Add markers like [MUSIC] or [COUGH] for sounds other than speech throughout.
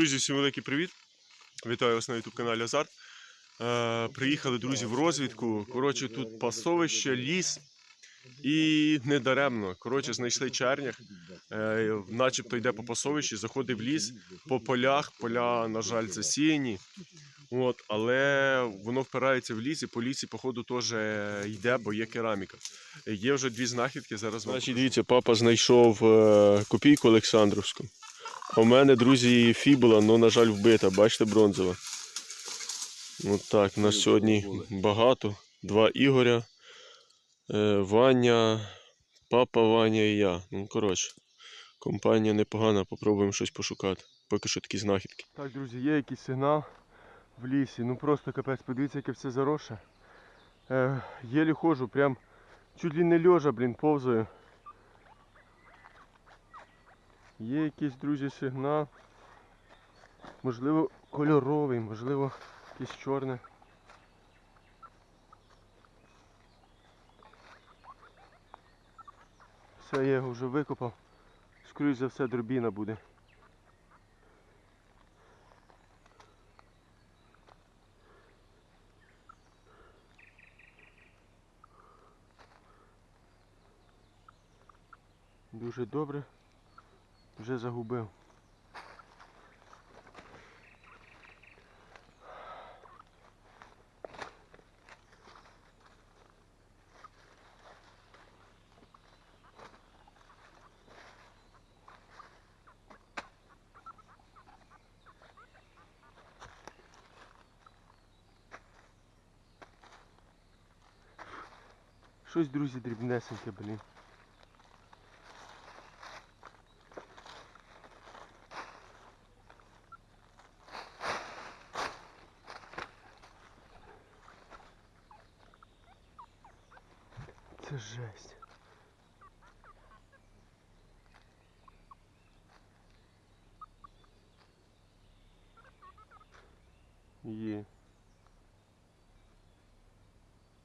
Друзі, всім великий привіт! Вітаю вас на youtube каналі Азарт. Е, приїхали друзі в розвідку. Коротше, тут пасовище, ліс і недаремно. Коротше, знайшли чернях, е, начебто йде по пасовищі, заходить в ліс по полях. Поля, на жаль, засіяні. От, але воно впирається в ліс, і по лісі, походу, теж йде, бо є кераміка. Є вже дві знахідки. Зараз. Значить, дивіться, папа знайшов е, копійку Олександровську. У мене, друзі, фібула, ну, на жаль, вбита, бачите, бронзова. От так, у нас сьогодні багато. Два Ігоря, е, Ваня, папа Ваня і я. Ну, коротше, компанія непогана, попробуємо щось пошукати. Поки що такі знахідки. Так, друзі, є якийсь сигнал в лісі. Ну просто капець, подивіться, яке все заросше. Е, єлі ходжу, прям чуть ли не льожа, блін, повзаю. Є якийсь, друзі, сигнал. Можливо, кольоровий, можливо, якийсь чорне. Все, я його вже викопав. Скоріше за все дробіна буде. Дуже добре. Вже загубив. Щось, друзі, дрібнесеньке, блін. Це жесть. Є.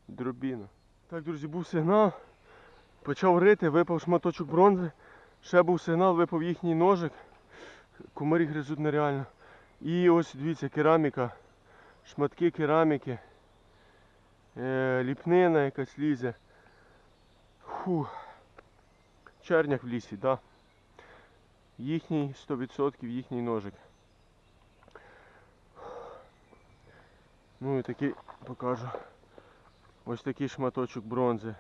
Дробіна. Так, друзі, був сигнал. Почав рити, випав шматочок бронзи. Ще був сигнал, випав їхній ножик. Комарі гризуть нереально. І ось дивіться, кераміка. Шматки кераміки. Е, ліпнина якась лізе. Фу. Черняк в лісі. Да. Їхній 100% їхній ножик. Ну і такий покажу. Ось такий шматочок бронзи.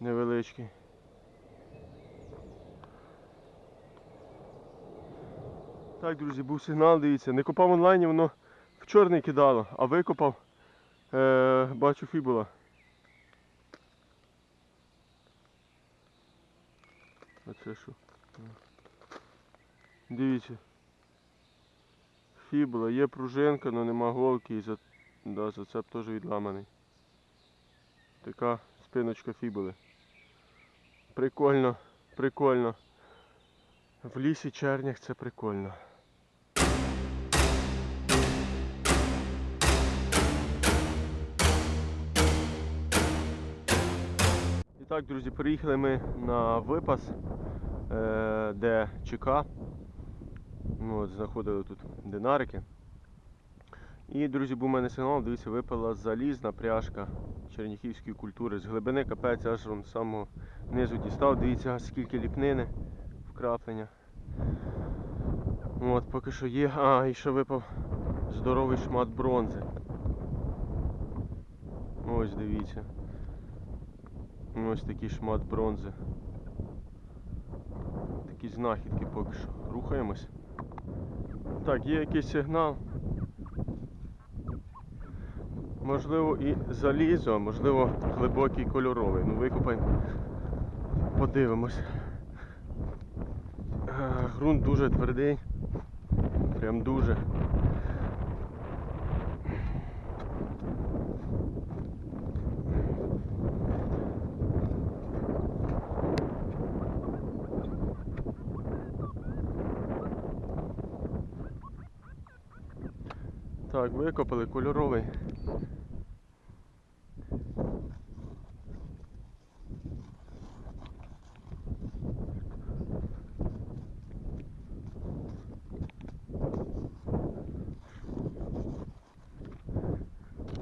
Невеличкий. Так, друзі, був сигнал, дивіться. Не копав онлайні, воно в чорний кидало, а викопав, е, бачу фібула. А це що? Дивіться. Фібла, є пружинка, але нема голки і за... да, зацеп теж відламаний. Така спиночка фібули. Прикольно, прикольно. В лісі чернях це прикольно. Так, друзі, приїхали ми на випас, е, де ЧК. Ну, от, знаходили тут динарики. І, друзі, був у мене сигнал, дивіться, випала залізна пряжка черніхівської культури. З глибини капець аж з самого низу дістав. Дивіться, скільки ліпнини вкраплення. От, поки що є. А, і ще випав здоровий шмат бронзи. Ось дивіться. Ось такий шмат бронзи. Такі знахідки поки що. Рухаємось. Так, є якийсь сигнал. Можливо і залізо, можливо глибокий кольоровий. Ну викопаємо. Подивимось. Е, Грунт дуже твердий. Прям дуже. так викопали, кольоровий.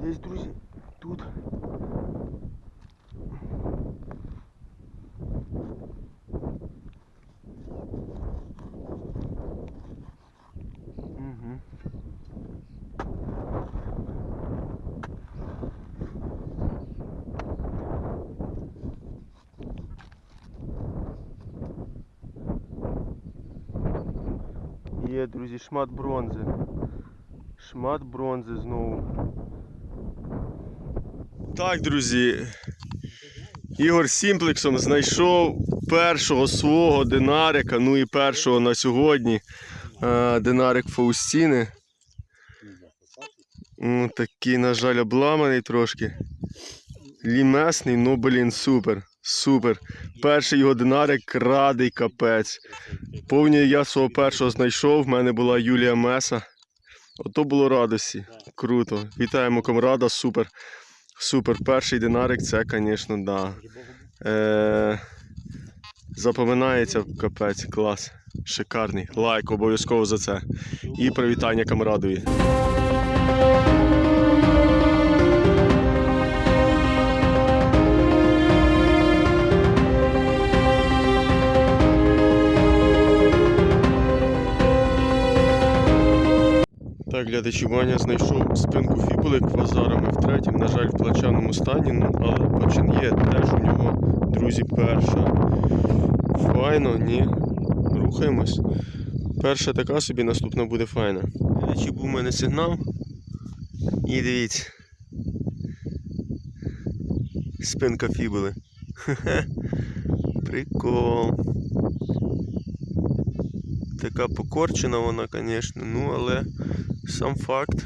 Десь, друзі, тут Є, друзі, шмат бронзи. Шмат бронзи знову. Так, друзі. Ігор Сімплексом знайшов першого свого динарика, ну і першого на сьогодні. е, Динарик Фаустіни. Ну, такий, на жаль, обламаний трошки. Лімесний, ну блін, супер. Супер. Перший його динарик радий капець. Повні я свого першого знайшов. В мене була Юлія Меса. Ото було радості. Круто. Вітаємо комрада, супер. Супер. Перший динарик, це, звісно, да. Е, запоминається капець, клас. Шикарний. Лайк обов'язково за це. І привітання камрадові. Так, глядачі, знайшов спинку фібули квазарами в третім, на жаль, в плачевному стані, ну, але почин є теж у нього, друзі, перша. Файно, ні. Рухаємось. Перша така собі, наступна буде файна. Глядачі, був у мене сигнал. І дивіться. Спинка фібули. [LAUGHS] Прикол. Така покорчена вона, звісно, ну але сам факт,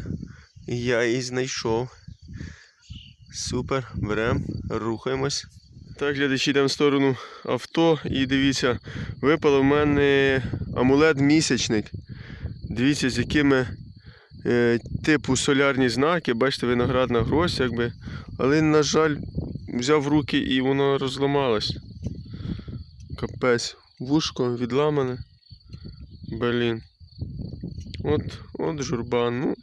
я її знайшов. Супер, беремо, рухаємось. Так, глядачі, йдемо в сторону авто і дивіться, випало в мене амулет-місячник. Дивіться, з якими е, типу солярні знаки, бачите, виноградна гроздь, якби. Але, на жаль, взяв в руки і воно розламалось. Капець. Вушко відламане. Блін. От, от журба, ну.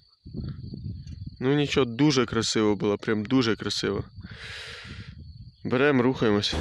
Ну нічого, дуже красиво було, прям дуже красиво. Беремо, рухаємось.